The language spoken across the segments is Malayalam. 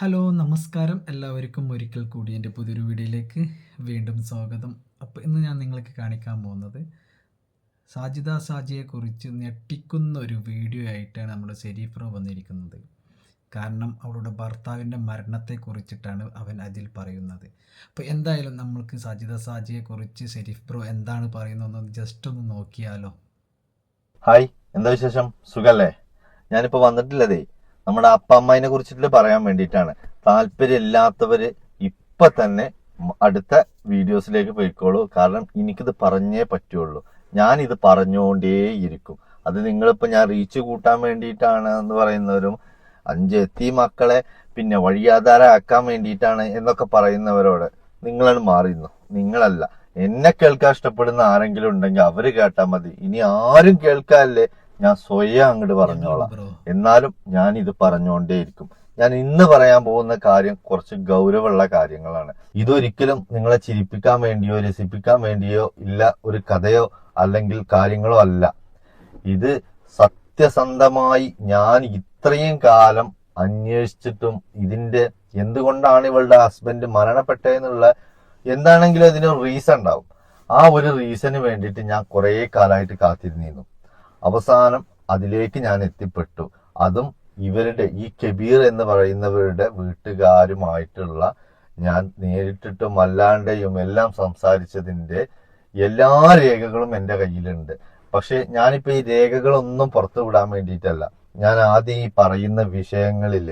ഹലോ നമസ്കാരം. എല്ലാവർക്കും ഒരിക്കൽ കൂടി എന്റെ പുതിയൊരു വീഡിയോയിലേക്ക് വീണ്ടും സ്വാഗതം. അപ്പോൾ ഇന്ന് ഞാൻ നിങ്ങൾക്ക് കാണിക്കാൻ പോകുന്നത് സാജിദ സാജിയെക്കുറിച്ച് ഞെട്ടിക്കുന്ന ഒരു വീഡിയോ ആയിട്ടാണ് നമ്മുടെ ഷെരീഫ് റോ വന്നിരിക്കുന്നത്. കാരണം അവളുടെ ഭർത്താവിന്റെ മരണത്തെക്കുറിച്ചിട്ടാണ് അവൻ അതിൽ പറയുന്നത്. അപ്പോൾ എന്തായാലും നമ്മൾക്ക് സാജിദ സാജിയെക്കുറിച്ച് ഷെരീഫ് ബ്രോ എന്താണ് പറയുന്നതെന്ന് ജസ്റ്റ് ഒന്ന് നോക്കിയാലോ. ഹായ് എന്താ വിശേഷം? സുഖല്ലേ? ഞാനിപ്പോൾ വന്നിട്ടില്ലതേ. നമ്മുടെ അപ്പ അമ്മേനെ കുറിച്ചിട്ട് പറയാൻ വേണ്ടിയിട്ടാണ്. താല്പര്യമില്ലാത്തവര് ഇപ്പൊ തന്നെ അടുത്ത വീഡിയോസിലേക്ക് പോയിക്കോളൂ. കാരണം എനിക്കിത് പറഞ്ഞേ പറ്റുള്ളൂ. ഞാൻ ഇത് പറഞ്ഞുകൊണ്ടേയിരിക്കും അത് നിങ്ങളിപ്പോ ഞാൻ റീച്ച് കൂട്ടാൻ വേണ്ടിയിട്ടാണ് എന്ന് പറയുന്നവരും അഞ്ച് എത്തി മക്കളെ പിന്നെ വഴിയാധാരമാക്കാൻ വേണ്ടിയിട്ടാണ് എന്നൊക്കെ പറയുന്നവരോട് നിങ്ങളാണ് മാറിയുന്നു നിങ്ങളല്ല. എന്നെ കേൾക്കാൻ ഇഷ്ടപ്പെടുന്ന ആരെങ്കിലും ഉണ്ടെങ്കിൽ അവർ കേട്ടാൽ മതി. ഇനി ആരും കേൾക്കാല്ലേ ഞാൻ സ്വയം അങ്ങോട്ട് പറഞ്ഞോളാം. എന്നാലും ഞാൻ ഇത് പറഞ്ഞുകൊണ്ടേയിരിക്കും ഞാൻ ഇന്ന് പറയാൻ പോകുന്ന കാര്യം കുറച്ച് ഗൗരവമുള്ള കാര്യങ്ങളാണ്. ഇതൊരിക്കലും നിങ്ങളെ ചിരിപ്പിക്കാൻ വേണ്ടിയോ രസിപ്പിക്കാൻ വേണ്ടിയോ ഇല്ല ഒരു കഥയോ അല്ലെങ്കിൽ കാര്യങ്ങളോ അല്ല. ഇത് സത്യസന്ധമായി ഞാൻ ഇത്രയും കാലം അന്വേഷിച്ചിട്ടും ഇതിന്റെ എന്തുകൊണ്ടാണ് ഇവളുടെ ഹസ്ബൻഡ് മരണപ്പെട്ടതെന്നുള്ള എന്താണെങ്കിലും അതിന് റീസൺ ഉണ്ടാവും. ആ ഒരു റീസന് വേണ്ടിയിട്ട് ഞാൻ കുറേ കാലമായിട്ട് കാത്തിരുന്നിരുന്നു. അവസാനം അതിലേക്ക് ഞാൻ എത്തിപ്പെട്ടു. അതും ഇവരുടെ ഈ കബീർ എന്ന് പറയുന്നവരുടെ വീട്ടുകാരുമായിട്ടുള്ള ഞാൻ നേരിട്ടിട്ടും അല്ലാണ്ടെയും എല്ലാം സംസാരിച്ചതിന്റെ എല്ലാ രേഖകളും എന്റെ കയ്യിലുണ്ട്. പക്ഷെ ഞാനിപ്പോൾ ഈ രേഖകളൊന്നും പുറത്തു വിടാൻ വേണ്ടിയിട്ടല്ല. ഞാൻ ആദ്യം ഈ പറയുന്ന വിഷയങ്ങളിൽ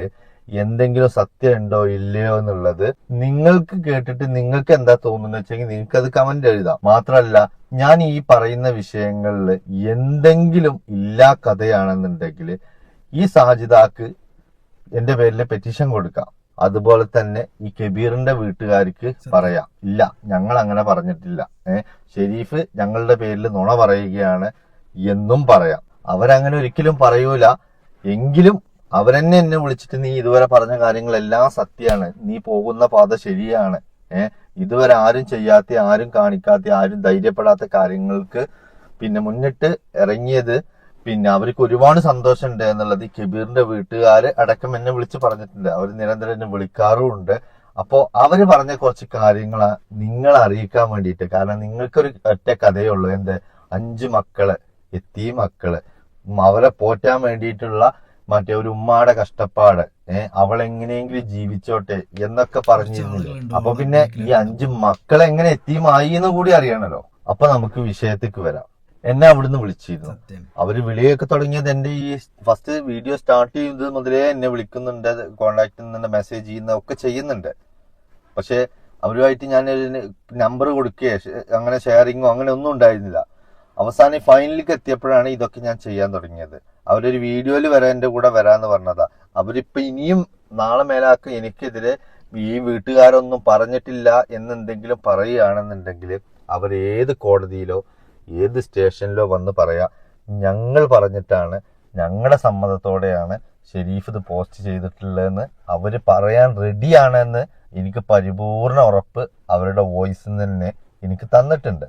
എന്തെങ്കിലും സത്യം ഉണ്ടോ ഇല്ലയോ എന്നുള്ളത് നിങ്ങൾക്ക് കേട്ടിട്ട് നിങ്ങൾക്ക് എന്താ തോന്നുന്നത് വെച്ചെങ്കിൽ നിങ്ങൾക്ക് അത് കമന്റ് എഴുതാം. മാത്രല്ല ഞാൻ ഈ പറയുന്ന വിഷയങ്ങളിൽ എന്തെങ്കിലും ഇല്ലാ കഥയാണെന്നുണ്ടെങ്കിൽ ഈ സാജിദാക്ക് എന്റെ പേരിൽ പെറ്റീഷൻ കൊടുക്കാം. അതുപോലെ തന്നെ ഈ കബീറിന്റെ വീട്ടുകാർക്ക് പറയാം. ഇല്ല ഞങ്ങൾ അങ്ങനെ പറഞ്ഞിട്ടില്ല. ഏഹ് ഷെരീഫ് ഞങ്ങളുടെ പേരിൽ നുണ പറയുകയാണ് എന്നും പറയാം. അവരങ്ങനെ ഒരിക്കലും പറയൂല. എങ്കിലും അവരെന്നെ എന്നെ വിളിച്ചിട്ട് നീ ഇതുവരെ പറഞ്ഞ കാര്യങ്ങളെല്ലാം സത്യമാണ്. നീ പോകുന്ന പാത ശരിയാണ്. ഏഹ് ഇതുവരെ ആരും ചെയ്യാത്ത ആരും കാണിക്കാത്ത ആരും ധൈര്യപ്പെടാത്ത കാര്യങ്ങൾക്ക് പിന്നെ മുന്നിട്ട് ഇറങ്ങിയത് പിന്നെ അവർക്ക് ഒരുപാട് സന്തോഷമുണ്ട് എന്നുള്ളത് കബീറിന്റെ വീട്ടുകാര് അടക്കം എന്നെ വിളിച്ച് പറഞ്ഞിട്ടുണ്ട്. അവർ നിരന്തരം എന്നെ വിളിക്കാറുമുണ്ട്. അപ്പോ അവർ പറഞ്ഞ കുറച്ച് കാര്യങ്ങൾ നിങ്ങൾ അറിയിക്കാൻ വേണ്ടിയിട്ട്. കാരണം നിങ്ങൾക്കൊരു ഒറ്റ കഥയേ ഉള്ളൂ. എന്ത്? അഞ്ച് മക്കൾ എത്തി മക്കൾ അവരെ പോറ്റാൻ വേണ്ടിയിട്ടുള്ള മറ്റേ ഒരു ഉമ്മാടെ കഷ്ടപ്പാട്. ഏഹ് അവൾ എങ്ങനെയെങ്കിലും ജീവിച്ചോട്ടെ എന്നൊക്കെ പറഞ്ഞിരുന്നില്ലേ. അപ്പൊ പിന്നെ ഈ അഞ്ച് മക്കൾ എങ്ങനെ എത്തിയുമായി എന്ന് കൂടി അറിയണല്ലോ. അപ്പൊ നമുക്ക് വിഷയത്തേക്ക് വരാം. എന്നെ അവിടുന്ന് വിളിച്ചിരുന്നു. അവർ വിളിയൊക്കെ തുടങ്ങിയത് എന്റെ ഈ ഫസ്റ്റ് വീഡിയോ സ്റ്റാർട്ട് ചെയ്തത് മുതലേ എന്നെ വിളിക്കുന്നുണ്ട് കോണ്ടാക്ട് ചെയ്യുന്നുണ്ട് മെസ്സേജ് ചെയ്യുന്ന ഒക്കെ ചെയ്യുന്നുണ്ട്. പക്ഷെ അവരുമായിട്ട് ഞാൻ നമ്പർ കൊടുക്കുകയോ. അങ്ങനെ ഷെയറിങ്ങോ അങ്ങനെ ഒന്നും ഉണ്ടായിരുന്നില്ല. അവസാനം ഫൈനലിലേക്ക് എത്തിയപ്പോഴാണ് ഇതൊക്കെ ഞാൻ ചെയ്യാൻ തുടങ്ങിയത്. അവരൊരു വീഡിയോയിൽ വരെ എന്റെ കൂടെ വരാന്ന് പറഞ്ഞതാ. അവരിപ്പോൾ ഇനിയും നാളെ മേലാക്ക് എനിക്കെതിരെ ഈ വീട്ടുകാരൊന്നും പറഞ്ഞിട്ടില്ല എന്നെന്തെങ്കിലും പറയുകയാണെന്നുണ്ടെങ്കിൽ അവർ ഏത് കോടതിയിലോ ഏത് സ്റ്റേഷനിലോ വന്ന് പറയാ ഞങ്ങൾ പറഞ്ഞിട്ടാണ് ഞങ്ങളുടെ സമ്മതത്തോടെയാണ് ഷെരീഫ് ഇത് പോസ്റ്റ് ചെയ്തിട്ടുള്ളതെന്ന് അവർ പറയാൻ റെഡിയാണെന്ന് എനിക്ക് പരിപൂർണ ഉറപ്പ് അവരുടെ വോയിസിൽ നിന്ന് തന്നെ എനിക്ക് തന്നിട്ടുണ്ട്.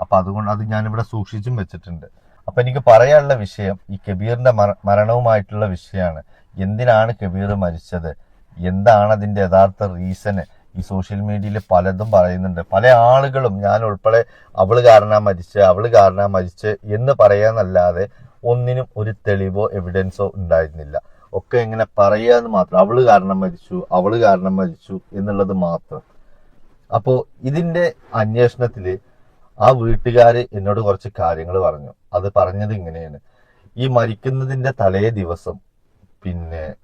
അപ്പൊ അതുകൊണ്ട് അത് ഞാനിവിടെ സൂക്ഷിച്ചും വെച്ചിട്ടുണ്ട്. അപ്പൊ എനിക്ക് പറയാനുള്ള വിഷയം ഈ കബീറിന്റെ മരണവുമായിട്ടുള്ള വിഷയമാണ്. എന്തിനാണ് കബീർ മരിച്ചത്? എന്താണ് അതിന്റെ യഥാർത്ഥ റീസണ്? ഈ സോഷ്യൽ മീഡിയയിൽ പലതും പറയുന്നുണ്ട്. പല ആളുകളും ഞാൻ ഉൾപ്പെടെ അവൾ കാരണം മരിച്ച് അവൾ കാരണം മരിച്ച് എന്ന് പറയാന്നല്ലാതെ ഒന്നിനും ഒരു തെളിവോ എവിഡൻസോ ഉണ്ടായിരുന്നില്ല. ഒക്കെ ഇങ്ങനെ പറയാന്ന് മാത്രം. അവൾ കാരണം മരിച്ചു അവൾ കാരണം മരിച്ചു എന്നുള്ളത് മാത്രം. അപ്പോ ഇതിന്റെ അന്വേഷണത്തിൽ ആ വീട്ടുകാര് എന്നോട് കുറച്ച് കാര്യങ്ങൾ പറഞ്ഞു. അത് പറഞ്ഞത് ഇങ്ങനെയാണ്. ഈ മരിക്കുന്നതിന്റെ തലേ ദിവസം പിന്നെ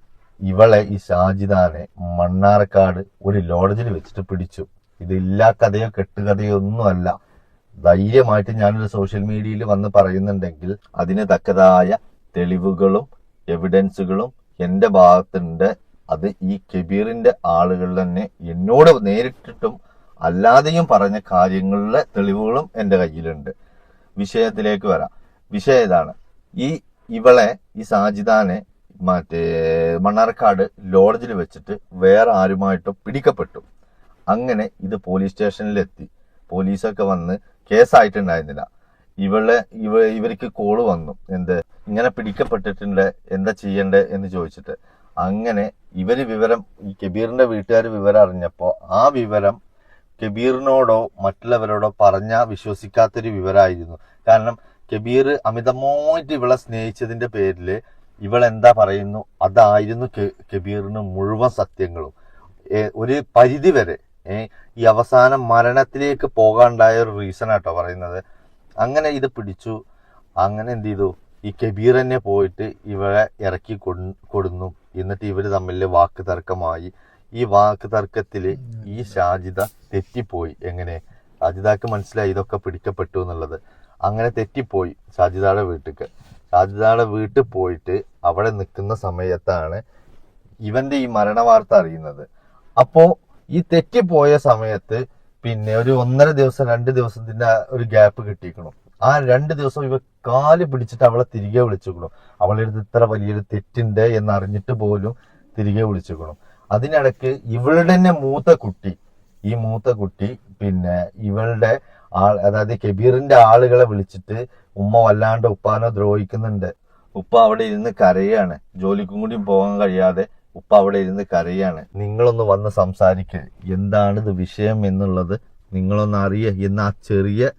ഇവളെ ഈ ഷാജിദാനെ മണ്ണാർക്കാട് ഒരു ലോഡ്ജിൽ വെച്ചിട്ട് പിടിച്ചു. ഇത് ഇല്ലാ കഥയോ കെട്ടുകഥയോ ഒന്നുമല്ല. ധൈര്യമായിട്ട് ഞാനൊരു സോഷ്യൽ മീഡിയയിൽ വന്ന് പറയുന്നുണ്ടെങ്കിൽ അതിന് തക്കതായ തെളിവുകളും എവിഡൻസുകളും എന്റെ ഭാഗത്തുണ്ട്. അത് ഈ കെബീറിന്റെ ആളുകൾ തന്നെ എന്നോട് നേരിട്ടിട്ടും അല്ലാതെയും പറഞ്ഞ കാര്യങ്ങളിലെ തെളിവുകളും എന്റെ കയ്യിലുണ്ട്. വിഷയത്തിലേക്ക് വരാം. വിഷയം ഇതാണ് ഈ ഇവളെ ഈ സാജിദാനെ മറ്റേ മണ്ണാർക്കാട് ലോഡ്ജിൽ വെച്ചിട്ട് വേറെ ആരുമായിട്ടും പിടിക്കപ്പെട്ടു. അങ്ങനെ ഇത് പോലീസ് സ്റ്റേഷനിലെത്തി. പോലീസൊക്കെ വന്ന് കേസായിട്ടുണ്ടായിരുന്നില്ല. ഇവളെ ഇവ ഇവർക്ക് കോൾ വന്നു. എന്ത്? ഇങ്ങനെ പിടിക്കപ്പെട്ടിട്ടുണ്ട്. എന്താ ചെയ്യണ്ടേ എന്ന് ചോദിച്ചിട്ട്. അങ്ങനെ ഇവർ വിവരം ഈ കബീറിന്റെ വീട്ടുകാർ വിവരം അറിഞ്ഞപ്പോൾ ആ വിവരം കബീറിനോടോ മറ്റുള്ളവരോടോ പറഞ്ഞാൽ വിശ്വസിക്കാത്തൊരു വിവരമായിരുന്നു കാരണം കബീർ അമിതമായിട്ട് ഇവളെ സ്നേഹിച്ചതിന്റെ പേരിൽ ഇവൾ എന്താ പറയുന്നു? അതായിരുന്നു കബീറിന് മുഴുവൻ സത്യങ്ങളും. ഒരു പരിധി വരെ ഈ അവസാനം മരണത്തിലേക്ക് പോകാണ്ടായ ഒരു റീസൺ ആട്ടോ പറയുന്നത്. അങ്ങനെ ഇത് പിടിച്ചു. അങ്ങനെ എന്ത് ചെയ്തു? ഈ കബീർ തന്നെ പോയിട്ട് ഇവളെ ഇറക്കി കൊടുന്നു. എന്നിട്ട് ഇവർ തമ്മിൽ വാക്ക് തർക്കമായി ഈ വാക്ക് തർക്കത്തിൽ ഈ ഷാജിദ തെറ്റിപ്പോയി. എങ്ങനെ? ഷാജിദാക്ക് മനസ്സിലായി ഇതൊക്കെ പിടിക്കപ്പെട്ടു എന്നുള്ളത്. അങ്ങനെ തെറ്റിപ്പോയി ഷാജിദയുടെ വീട്ടിക്ക്. ഷാജിദയുടെ വീട്ടിൽ പോയിട്ട് അവിടെ നിൽക്കുന്ന സമയത്താണ് ഇവന്റെ ഈ മരണ വാർത്ത അറിയുന്നത്. അപ്പോ ഈ തെറ്റിപ്പോയ സമയത്ത് പിന്നെ ഒരു ഒന്നര ദിവസം രണ്ട് ദിവസത്തിന്റെ ഒരു ഗ്യാപ്പ് കിട്ടിയിരിക്കണം. ആ രണ്ട് ദിവസം ഇവ കാൽ പിടിച്ചിട്ട് അവളെ തിരികെ വിളിച്ചുക്കണം അവളുടെ അടുത്ത് ഇത്ര വലിയൊരു തെറ്റുണ്ട് എന്നറിഞ്ഞിട്ട് പോലും തിരികെ വിളിച്ചിക്കണം അതിനിടക്ക് ഇവളുടെ തന്നെ മൂത്ത കുട്ടി ഈ മൂത്ത കുട്ടി പിന്നെ ഇവളുടെ ആൾ അതായത് കബീറിന്റെ ആളുകളെ വിളിച്ചിട്ട് ഉമ്മ വല്ലാണ്ട് ഉപ്പാനെ ദ്രോഹിക്കുന്നുണ്ട്. ഉപ്പ അവിടെ ഇരുന്ന് കരയാണ്. ജോലിക്കും കൂടി പോകാൻ കഴിയാതെ ഉപ്പ അവിടെ ഇരുന്ന് കരയാണ്. നിങ്ങളൊന്ന് വന്ന് സംസാരിക്കുക എന്താണ് ഇത് വിഷയം എന്നുള്ളത് നിങ്ങളൊന്ന് അറിയ. എന്ന് ആ ചെറിയ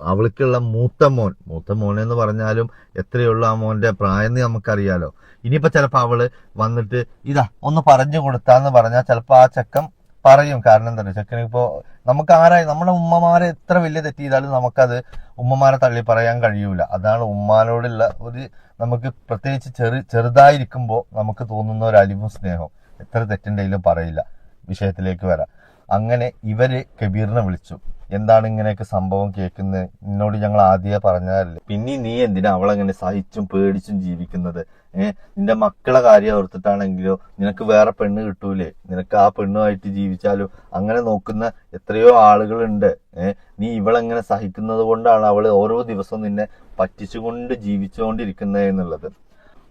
അവൾക്കുള്ള മൂത്ത മോൻ മൂത്ത മോൻ എന്ന് പറഞ്ഞാലും എത്രയുള്ള ആ മോന്റെ പ്രായം നമുക്കറിയാലോ. ഇനിയിപ്പോ ചിലപ്പോൾ അവൾ വന്നിട്ട് ഇതാ ഒന്ന് പറഞ്ഞു കൊടുത്താന്ന് പറഞ്ഞാൽ ചിലപ്പോൾ ആ ചെക്കൻ പറയും കാരണം എന്താ പറയുക ഇപ്പോ നമുക്ക് ആരായി നമ്മുടെ ഉമ്മമാരെ എത്ര വലിയ തെറ്റ് ചെയ്താലും നമുക്കത് ഉമ്മമാരെ തള്ളി പറയാൻ കഴിയൂല. അതാണ് ഉമ്മാനോടുള്ള ഒരു നമുക്ക് പ്രത്യേകിച്ച് ചെറു ചെറുതായിരിക്കുമ്പോൾ നമുക്ക് തോന്നുന്ന ഒരു അലിവും സ്നേഹവും. എത്ര തെറ്റുണ്ടെങ്കിലും പറയില്ല. വിഷയത്തിലേക്ക് വരാം. അങ്ങനെ ഇവർ കബീറിനെ വിളിച്ചു. എന്താണ് ഇങ്ങനെയൊക്കെ സംഭവം കേൾക്കുന്നത് നിന്നോട് ഞങ്ങൾ ആദ്യമേ പറഞ്ഞതല്ലേ? പിന്നെ നീ എന്തിനാ അവളെങ്ങനെ സഹിച്ചും പേടിച്ചും ജീവിക്കുന്നത്? ഏഹ് നിന്റെ മക്കളെ കാര്യം ഓർത്തിട്ടാണെങ്കിലോ നിനക്ക് വേറെ പെണ്ണ് കിട്ടൂലേ? നിനക്ക് ആ പെണ്ണുമായിട്ട് ജീവിച്ചാലോ? അങ്ങനെ നോക്കുന്ന എത്രയോ ആളുകളുണ്ട്. ഏഹ് നീ ഇവളെങ്ങനെ സഹിക്കുന്നത് കൊണ്ടാണ് അവൾ ഓരോ ദിവസവും നിന്നെ പറ്റിച്ചുകൊണ്ട് ജീവിച്ചുകൊണ്ടിരിക്കുന്നത് എന്നുള്ളത്.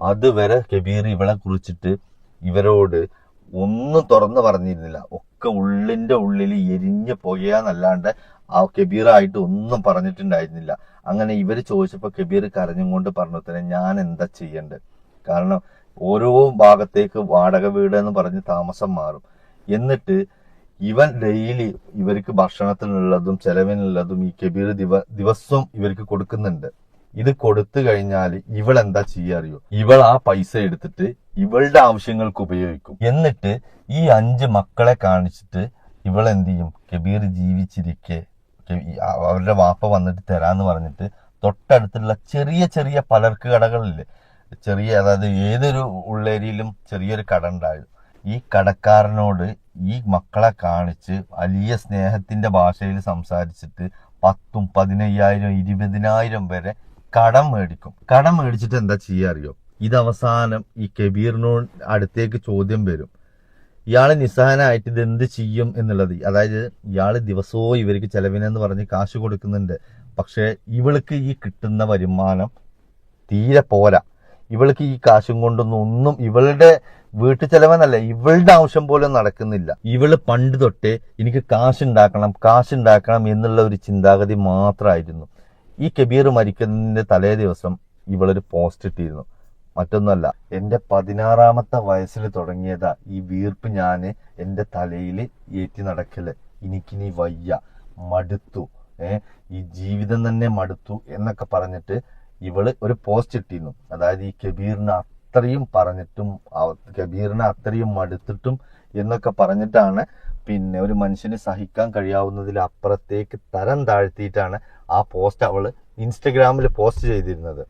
അതുവരെ കബീർ ഇവളെ കുറിച്ചിട്ട് ഇവരോട് ഒന്നും തുറന്ന് പറഞ്ഞിരുന്നില്ല. ഒക്കെ ഉള്ളിന്റെ ഉള്ളിൽ എരിഞ്ഞു പോയാന്നല്ലാണ്ട് ആ കബീറായിട്ട് ഒന്നും പറഞ്ഞിട്ടുണ്ടായിരുന്നില്ല. അങ്ങനെ ഇവർ ചോദിച്ചപ്പോൾ കബീർ കരഞ്ഞും കൊണ്ട് പറഞ്ഞു തന്നെ ഞാൻ എന്താ ചെയ്യേണ്ടത്? കാരണം ഓരോ ഭാഗത്തേക്ക് വാടക വീട് എന്ന് പറഞ്ഞ് താമസം മാറും. എന്നിട്ട് ഇവൻ ഡെയിലി ഇവർക്ക് ഭക്ഷണത്തിനുള്ളതും ചെലവിനുള്ളതും ഈ കബീർ ദിവ ദിവസവും ഇവർക്ക് കൊടുക്കുന്നുണ്ട്. ഇത് കൊടുത്തു കഴിഞ്ഞാൽ ഇവൾ എന്താ ചെയ്യാറിയോ ഇവൾ ആ പൈസ എടുത്തിട്ട് ഇവളുടെ ആവശ്യങ്ങൾക്ക് ഉപയോഗിക്കും. എന്നിട്ട് ഈ അഞ്ച് മക്കളെ കാണിച്ചിട്ട് ഇവൾ എന്ത് ചെയ്യും കബീർ ജീവിച്ചിരിക്കെ അവരുടെ വാപ്പ വന്നിട്ട് തരാന്ന് പറഞ്ഞിട്ട് തൊട്ടടുത്തുള്ള ചെറിയ ചെറിയ പലർക്ക് കടകളില്ലേ? ചെറിയ അതായത് ഏതൊരു ഉള്ളേരിയിലും ചെറിയൊരു കട ഉണ്ടായിരുന്നു ഈ കടക്കാരനോട് ഈ മക്കളെ കാണിച്ച് വലിയ സ്നേഹത്തിന്റെ ഭാഷയിൽ സംസാരിച്ചിട്ട് പത്തും പതിനയ്യായിരം ഇരുപതിനായിരം വരെ കടം മേടിക്കും. കടം മേടിച്ചിട്ട് എന്താ ചെയ്യാ അറിയോ? ഇത് അവസാനം ഈ കബീറിനോട് അടുത്തേക്ക് ചോദ്യം വരും. ഇയാൾ നിസ്സഹനായിട്ട് ഇത് എന്ത് ചെയ്യും എന്നുള്ളത്. അതായത് ഇയാൾ ദിവസവും ഇവർക്ക് ചെലവിനെന്ന് പറഞ്ഞ് കാശ് കൊടുക്കുന്നുണ്ട്. പക്ഷേ ഇവൾക്ക് ഈ കിട്ടുന്ന വരുമാനം തീരെ പോരാ. ഇവൾക്ക് ഈ കാശും കൊണ്ടൊന്നും ഒന്നും ഇവളുടെ വീട്ടു ചെലവെന്നല്ല ഇവളുടെ ആവശ്യം പോലും നടക്കുന്നില്ല. ഇവൾ പണ്ട് തൊട്ടേ എനിക്ക് കാശുണ്ടാക്കണം കാശുണ്ടാക്കണം എന്നുള്ള ഒരു ചിന്താഗതി മാത്രമായിരുന്നു. ഈ കബീർ മരിക്കുന്നതിന്റെ തലേ ദിവസം ഇവളൊരു പോസ്റ്റ് ഇട്ടിരുന്നു. മറ്റൊന്നല്ല എന്റെ പതിനാറാമത്തെ വയസ്സിൽ തുടങ്ങിയതാ ഈ വീർപ്പ് ഞാൻ എന്റെ തലയിൽ ഏറ്റി നടക്കൽ. എനിക്കിനി വയ്യ. മടുത്തു. ഏ ഈ ജീവിതം തന്നെ മടുത്തു എന്നൊക്കെ പറഞ്ഞിട്ട് ഇവൾ ഒരു പോസ്റ്റ് ഇട്ടിരുന്നു. അതായത് ഈ കബീറിനെ അത്രയും പറഞ്ഞിട്ടും കബീറിനെ അത്രയും മടുത്തിട്ടും എന്നൊക്കെ പറഞ്ഞിട്ടാണ് പിന്നെ ഒരു മനുഷ്യന് സഹിക്കാൻ കഴിയാവുന്നതിൽ അപ്പുറത്തേക്ക് തരം താഴ്ത്തിയിട്ടാണ് ആ പോസ്റ്റ് അവൾ ഇൻസ്റ്റഗ്രാമിൽ പോസ്റ്റ് ചെയ്തിരുന്നത്.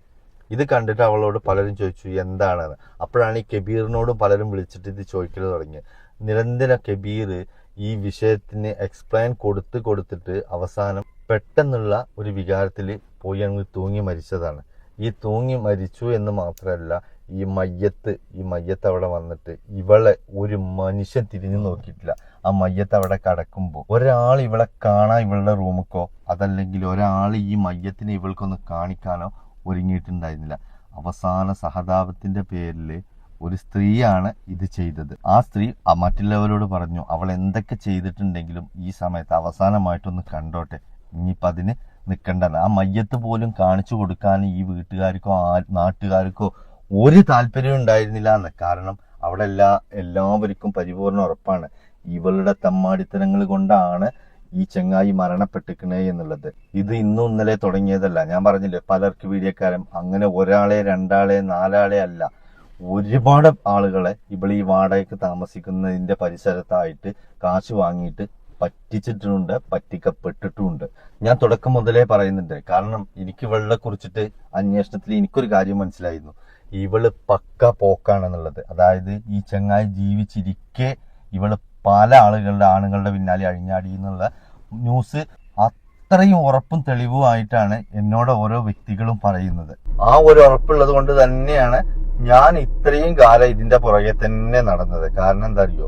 ഇത് കണ്ടിട്ട് അവളോട് പലരും ചോദിച്ചു എന്താണെന്ന്? അപ്പോഴാണ് ഈ കബീറിനോട് പലരും വിളിച്ചിട്ട് ഇത് ചോദിക്കൽ തുടങ്ങിയത് നിരന്തര കബീർ ഈ വിഷയത്തിന് എക്സ്പ്ലെയിൻ കൊടുത്ത് കൊടുത്തിട്ട് അവസാനം പെട്ടെന്നുള്ള ഒരു വികാരത്തിൽ പോയി അങ്ങ് തൂങ്ങി മരിച്ചതാണ്. ഈ തൂങ്ങി മരിച്ചു എന്ന് മാത്രമല്ല ഈ മയ്യത്ത് ഈ മയ്യത്ത് അവിടെ വന്നിട്ട് ഇവളെ ഒരു മനുഷ്യൻ തിരിഞ്ഞു നോക്കിയിട്ടില്ല. ആ മയ്യത്ത് അവിടെ കടക്കുമ്പോൾ ഒരാൾ ഇവളെ കാണാൻ ഇവളുടെ റൂമിക്കോ അതല്ലെങ്കിൽ ഒരാൾ ഈ മയ്യത്തിനെ ഇവൾക്കൊന്ന് കാണിക്കാനോ ഒരുങ്ങിയിട്ടുണ്ടായിരുന്നില്ല. അവസാന സഹതാപത്തിന്റെ പേരിൽ ഒരു സ്ത്രീയാണ് ഇത് ചെയ്തത്. ആ സ്ത്രീ മറ്റുള്ളവരോട് പറഞ്ഞു അവൾ എന്തൊക്കെ ചെയ്തിട്ടുണ്ടെങ്കിലും ഈ സമയത്ത് അവസാനമായിട്ടൊന്ന് കണ്ടോട്ടെ. ഇനിയിപ്പം അതിന് നിൽക്കേണ്ടത് ആ മയ്യത്ത് പോലും കാണിച്ചു കൊടുക്കാൻ ഈ വീട്ടുകാർക്കോ ആ നാട്ടുകാർക്കോ ഒരു താല്പര്യം ഉണ്ടായിരുന്നില്ല എന്ന്. കാരണം അവിടെ എല്ലാ എല്ലാവർക്കും പരിപൂർണ ഉറപ്പാണ്. ഇവളുടെ തമ്മാടിത്തരങ്ങൾ കൊണ്ടാണ് ഈ ചങ്ങായി മരണപ്പെട്ടിക്കണേ എന്നുള്ളത്. ഇത് ഇന്നും ഇന്നലെ തുടങ്ങിയതല്ല. ഞാൻ പറഞ്ഞില്ലേ പലർക്ക് വീഡിയോക്കാരും അങ്ങനെ ഒരാളെ രണ്ടാളെ നാലാളെ അല്ല. ഒരുപാട് ആളുകളെ ഇവിടെ ഈ വാടകയ്ക്ക് താമസിക്കുന്നതിന്റെ പരിസരത്തായിട്ട് കാശ് വാങ്ങിയിട്ട് പറ്റിച്ചിട്ടുണ്ട് പറ്റിക്കപ്പെട്ടിട്ടുണ്ട്. ഞാൻ തുടക്കം മുതലേ പറയുന്നുണ്ട്. കാരണം എനിക്ക് ഇവളെ കുറിച്ചിട്ട് അന്വേഷണത്തിൽ എനിക്കൊരു കാര്യം മനസ്സിലായിരുന്നു. ഇവൾ പക്ക പോക്കാണെന്നുള്ളത്. അതായത് ഈ ചങ്ങായി ജീവിച്ചിരിക്കെ ഇവൾ പല ആളുകളുടെ ആണുങ്ങളുടെ പിന്നാലെ അഴിഞ്ഞാടി എന്നുള്ള ന്യൂസ് അത്രയും ഉറപ്പും തെളിവുമായിട്ടാണ് എന്നോട് ഓരോ വ്യക്തികളും പറയുന്നത്. ആ ഒരു ഉറപ്പുള്ളത് കൊണ്ട് തന്നെയാണ് ഞാൻ ഇത്രയും കാലം ഇതിന്റെ പുറകെ തന്നെ നടന്നത്. കാരണം എന്താ അറിയോ?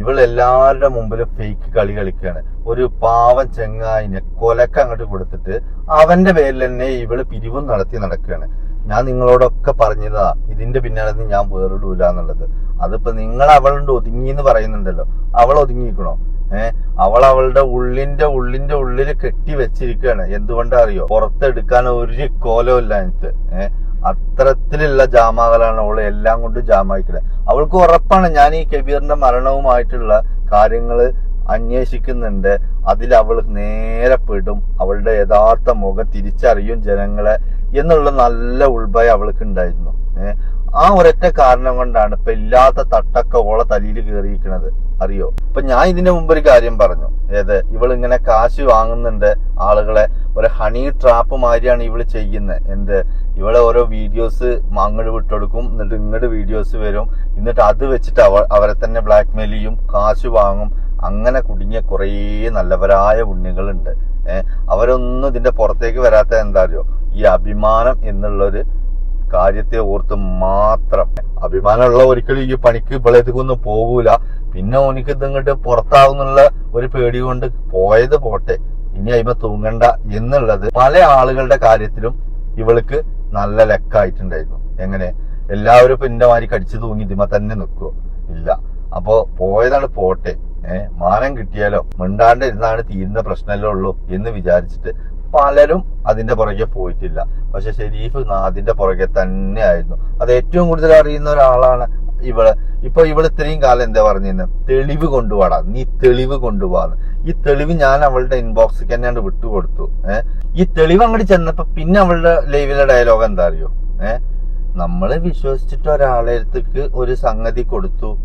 ഇവൾ എല്ലാവരുടെ മുമ്പിൽ ഫേക്ക് കളി കളിക്കുകയാണ് ഒരു പാവം ചെങ്ങായിനെ കൊലക്ക അങ്ങോട്ട് കൊടുത്തിട്ട് അവന്റെ പേരിൽ തന്നെ ഇവൾ പിരിവും നടത്തി നടക്കുകയാണ്. ഞാൻ നിങ്ങളോടൊക്കെ പറഞ്ഞതാ. ഇതിന്റെ പിന്നാലെ ഞാൻ വേറിടൂല എന്നുള്ളത്. അതിപ്പോ നിങ്ങൾ അവളുണ്ട് ഒതുങ്ങി എന്ന് പറയുന്നുണ്ടല്ലോ. അവൾ ഒതുങ്ങിക്കണോ ഏഹ് അവൾ അവളുടെ ഉള്ളിന്റെ ഉള്ളിന്റെ ഉള്ളിൽ കെട്ടി വെച്ചിരിക്കുകയാണ്. എന്തുകൊണ്ടാ അറിയോ? പുറത്തെടുക്കാൻ ഒരു കോലവും ഇല്ല എനിക്ക്. ഏഹ് അത്തരത്തിലുള്ള ജാമാകളാണ് അവൾ എല്ലാം കൊണ്ടും ജാമായിക്കുന്നത് അവൾക്ക് ഉറപ്പാണ് ഞാൻ ഈ കബീറിന്റെ മരണവുമായിട്ടുള്ള കാര്യങ്ങൾ അന്വേഷിക്കുന്നുണ്ട്. അതിൽ അവൾ നേരെ പെടും. അവളുടെ യഥാർത്ഥ മുഖം തിരിച്ചറിയും ജനങ്ങളെ എന്നുള്ള നല്ല ഉൾഭയം അവൾക്ക് ഉണ്ടായിരുന്നു. ആ ഒരൊറ്റ കാരണം കൊണ്ടാണ് ഇപ്പൊ ഇല്ലാത്ത തട്ടൊക്കെ ഓളെ തലയിൽ കയറിയിരിക്കണത്. അറിയോ? ഇപ്പൊ ഞാൻ ഇതിന്റെ മുമ്പ് ഒരു കാര്യം പറഞ്ഞു. ഏത്? ഇവൾ ഇങ്ങനെ കാശ് വാങ്ങുന്നുണ്ട് ആളുകളെ. ഒരു ഹണി ട്രാപ്പ് മാതിരിയാണ് ഇവൾ ചെയ്യുന്നത് എന്ത്? ഇവളെ ഓരോ വീഡിയോസ് അങ്ങോട്ട് വിട്ടുകൊടുക്കും എന്നിട്ട് ഇങ്ങോട്ട് വീഡിയോസ് വരും. എന്നിട്ട് അത് വെച്ചിട്ട് അവ അവരെ തന്നെ ബ്ലാക്ക് മെയിൽ ചെയ്യും കാശ് വാങ്ങും. അങ്ങനെ കുടുങ്ങിയ കുറേ നല്ലവരായ ഏഹ് അവരൊന്നും ഇതിന്റെ പുറത്തേക്ക് വരാത്ത എന്താ അറിയോ? ഈ അഭിമാനം എന്നുള്ളൊരു കാര്യത്തെ ഓർത്ത് മാത്രം. അഭിമാനമുള്ള ഒരിക്കലും ഈ പണിക്ക് ഇവളെതുക്കൊന്നും പോകൂല. പിന്നെ ഓനിക്ക് ഇതിങ്ങോട്ട് പുറത്താവുന്നുള്ള ഒരു പേടി കൊണ്ട് പോയത് പോട്ടെ. ഇനി അയിമ തൂങ്ങണ്ട എന്നുള്ളത് പല ആളുകളുടെ കാര്യത്തിലും ഇവൾക്ക് നല്ല ലക്കായിട്ടുണ്ടായിരുന്നു. എങ്ങനെ? എല്ലാവരും ഇപ്പൊ എന്റെ മാതിരി കടിച്ചു തൂങ്ങി ഇതിമ തന്നെ നിൽക്കുവോ ഇല്ല. അപ്പോ പോയതാണ് പോട്ടെ. ഏഹ് മാനം കിട്ടിയാലോ? മിണ്ടാണ്ട് ഇരുന്നാണ് തീരുന്ന പ്രശ്നമല്ലേ ഉള്ളൂ എന്ന് വിചാരിച്ചിട്ട് പലരും അതിന്റെ പുറകെ പോയിട്ടില്ല. പക്ഷെ ഷെരീഫ് അതിന്റെ പുറകെ തന്നെ ആയിരുന്നു. അത് ഏറ്റവും കൂടുതൽ അറിയുന്ന ഒരാളാണ് ഇവൾ. ഇപ്പൊ ഇവൾ ഇത്രയും കാലം എന്താ പറഞ്ഞിരുന്നു? തെളിവ് കൊണ്ടുപോടാ നീ തെളിവ് കൊണ്ടുപോവാന്ന്. ഈ തെളിവ് ഞാൻ അവളുടെ ഇൻബോക്സിൽ തന്നെയാണ് വിട്ടുകൊടുത്തു. ഏഹ് ഈ തെളിവ് അങ്ങോട്ട് ചെന്നപ്പോ പിന്നെ അവളുടെ ലൈവിലെ ഡയലോഗ് എന്താ അറിയോ? ഏഹ് നമ്മൾ വിശ്വസിച്ചിട്ട് ഒരാളെ അടുത്തേക്ക് ഒരു സംഗതി കൊടുത്തു.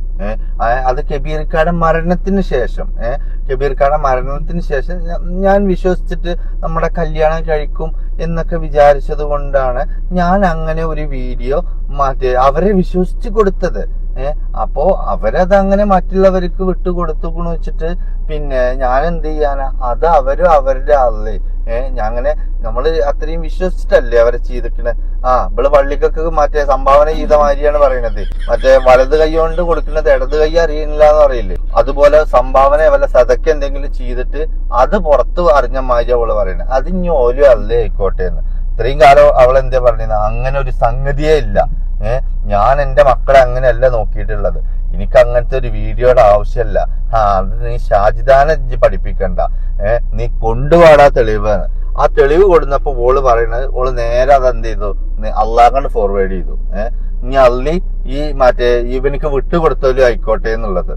അത് കബീർക്കാടെ മരണത്തിന് ശേഷം ഏഹ് കബീർക്കാടെ മരണത്തിന് ശേഷം ഞാൻ വിശ്വസിച്ചിട്ട് നമ്മുടെ കല്യാണം കഴിക്കും എന്നൊക്കെ വിചാരിച്ചത് കൊണ്ടാണ് ഞാൻ അങ്ങനെ ഒരു വീഡിയോ മറ്റേ അവരെ വിശ്വസിച്ച് കൊടുത്തത്. അപ്പോ അവരത് അങ്ങനെ മറ്റുള്ളവർക്ക് വിട്ടുകൊടുത്തുക്കണു വെച്ചിട്ട് പിന്നെ ഞാൻ എന്ത് ചെയ്യാനാ അത് അവരും അവരുടെ ആളല്ലേ. ഏഹ് അങ്ങനെ നമ്മൾ അത്രയും വിശ്വസിച്ചിട്ടല്ലേ അവരെ ചെയ്തിക്കണേ. ആ ഇവൾ പള്ളിക്കൊക്കെ മറ്റേ സംഭാവന ചെയ്ത മാതിരിയാണ് പറയണത്. മറ്റേ വലത് കൈ കൊണ്ട് കൊടുക്കുന്നത് ഇടത് കൈ അറിയുന്നില്ല എന്ന് പറയില്ലേ? അതുപോലെ സംഭാവന വല്ല സതക്ക് എന്തെങ്കിലും ചെയ്തിട്ട് അത് പുറത്ത് അറിഞ്ഞ മാതിരി അവൾ പറയണത് അത് ഇനി ഓലും അല്ലേ ആയിക്കോട്ടെ എന്ന്. ഇത്രയും കാലം അവൾ എന്താ പറഞ്ഞത് അങ്ങനെ ഒരു സംഗതിയേ ഇല്ല. ഏഹ് ഞാൻ എന്റെ മക്കളെ അങ്ങനെയല്ല നോക്കിയിട്ടുള്ളത്. എനിക്ക് അങ്ങനത്തെ ഒരു വീഡിയോയുടെ ആവശ്യമല്ല ആ അത് നീ ഷാജിദാനെ പഠിപ്പിക്കണ്ട. ഏഹ് നീ കൊണ്ടുപോടാ തെളിവാണ് ആ തെളിവ് കൊടുന്നപ്പോ ഓൾ പറയണത് ഓൾ നേരെ അത് എന്ത് ചെയ്തു? അള്ളാഹ് ഫോർവേഡ് ചെയ്തു. ഏഹ് ഇനി അള്ളി ഈ മറ്റേ ഇവനിക്ക് വിട്ടുകൊടുത്തോലും ആയിക്കോട്ടെ എന്നുള്ളത്.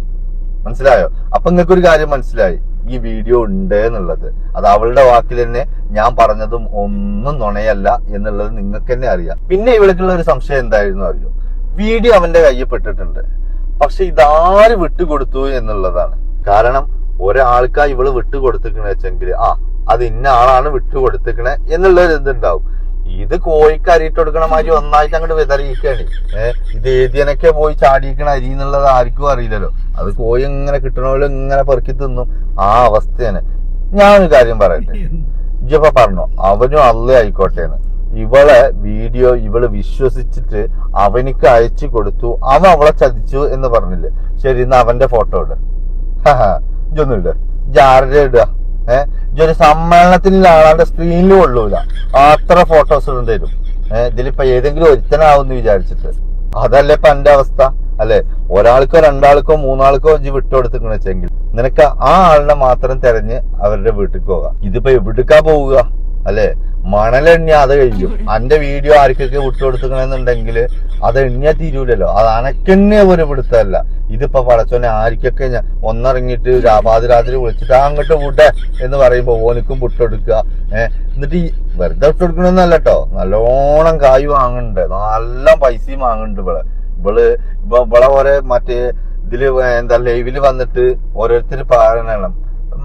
മനസ്സിലായോ? അപ്പൊ നിങ്ങൾക്കൊരു കാര്യം മനസ്സിലായി. ഈ വീഡിയോ ഉണ്ട് എന്നുള്ളത്. അത് അവളുടെ വാക്കിൽ തന്നെ ഞാൻ പറഞ്ഞതും ഒന്നും നുണയല്ല എന്നുള്ളത് നിങ്ങൾക്ക് തന്നെ അറിയാം. പിന്നെ ഇവിടേക്കുള്ള ഒരു സംശയം എന്തായിരുന്നു അറിയോ? വീഡിയോ അവന്റെ കയ്യിൽ പെട്ടിട്ടുണ്ട്. പക്ഷെ ഇതാര് വിട്ടുകൊടുത്തു എന്നുള്ളതാണ്. കാരണം ഒരാൾക്കാ ഇവൾ വിട്ടുകൊടുത്തിക്കണ വെച്ചെങ്കിൽ ആ അത് ഇന്ന ആളാണ് വിട്ടുകൊടുത്തിക്കണേ എന്നുള്ളൊരു ഇതുണ്ടാവും. ഇത് കോഴിക്ക് അരിയിട്ട് കൊടുക്കണ മാതിരി ഒന്നായിട്ട് അങ്ങോട്ട് വിതറിയിക്കാണ് ഏഹ് ഇത് ഏതിയനൊക്കെ പോയി ചാടിയിക്കണ അരി എന്നുള്ളത് ആർക്കും അറിയില്ലല്ലോ. അത് കോഴി ഇങ്ങനെ കിട്ടണോലും ഇങ്ങനെ പെറുക്കി തിന്നും. ആ അവസ്ഥയാണ്. ഞാനൊരു കാര്യം പറയട്ടെ. ഇജപ്പ പറഞ്ഞു അവനും അല്ല ആയിക്കോട്ടെ എന്ന് ഇവളെ വീഡിയോ ഇവൾ വിശ്വസിച്ചിട്ട് അവനിക്ക് അയച്ചു കൊടുത്തു. അവൻ അവളെ ചതിച്ചു എന്ന് പറഞ്ഞില്ലേ? ശരി ഇന്ന് അവന്റെ ഫോട്ടോ ഇട. ഇജൊന്നുമില്ല ജാരുടെ ഇടുക? ഏഹ് ഇജൊരു സമ്മേളനത്തിനുള്ള ആളാന്റെ സ്ക്രീനിൽ കൊള്ളൂല. അത്ര ഫോട്ടോസ് ഇടും തരും ഏഹ് ഇതിലിപ്പോ ഏതെങ്കിലും ഒരുത്തനാവും വിചാരിച്ചിട്ട്. അതല്ലേ ഇപ്പൊ എന്റെ അവസ്ഥ? അല്ലെ? ഒരാൾക്കോ രണ്ടാൾക്കോ മൂന്നാൾക്കോ ഇജ്ജ് വിട്ടുകൊടുത്തിക്കണ വെച്ചെങ്കിൽ നിനക്ക് ആ ആളിനെ മാത്രം തെരഞ്ഞ് അവരുടെ വീട്ടിൽ പോകാം. ഇതിപ്പോ എവിടുക്കാ പോവുക? അല്ലെ? മണലെണ്ണി അത് കഴിയും. അന്റെ വീഡിയോ ആർക്കൊക്കെ വിട്ടുകൊടുത്തുക്കണെന്നുണ്ടെങ്കിൽ അത് എണ്ണിയാ തീരൂലല്ലോ. അത് അനക്കെന്നെ ഒരു പിടുത്തല്ല ഇതിപ്പോ പടച്ചോനെ ആർക്കൊക്കെ ഞാൻ ഒന്നിറങ്ങിയിട്ട് രാ- പാതിരാത്രി വിളിച്ചിട്ട് "ആ, അങ്ങോട്ട് വിട്ടെ എന്ന് പറയുമ്പോ ഓനിക്കും വിട്ടെടുക്കുക ഏഹ് എന്നിട്ട് ഈ വെറുതെ വിട്ടെടുക്കണമെന്നല്ല കേട്ടോ നല്ലോണം കായ് വാങ്ങുന്നുണ്ട് നല്ല പൈസയും വാങ്ങുന്നുണ്ട് ഇവൾ. ഇവൾ ഇപ്പൊ ഇവളെ ഓരോ മറ്റേ ഇതിൽ എന്താ ലൈവിൽ വന്നിട്ട് ഓരോരുത്തർ പറയണം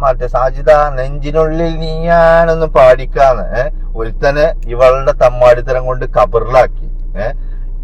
മറ്റേ സാജിത നെഞ്ചിനുള്ളിൽ നീയാണെന്ന് പാടിക്കാന്ന് ഏഹ് ഒരുത്തനെ ഇവളുടെ തമ്മാടിത്തരം കൊണ്ട് കബറിലാക്കി ഏഹ്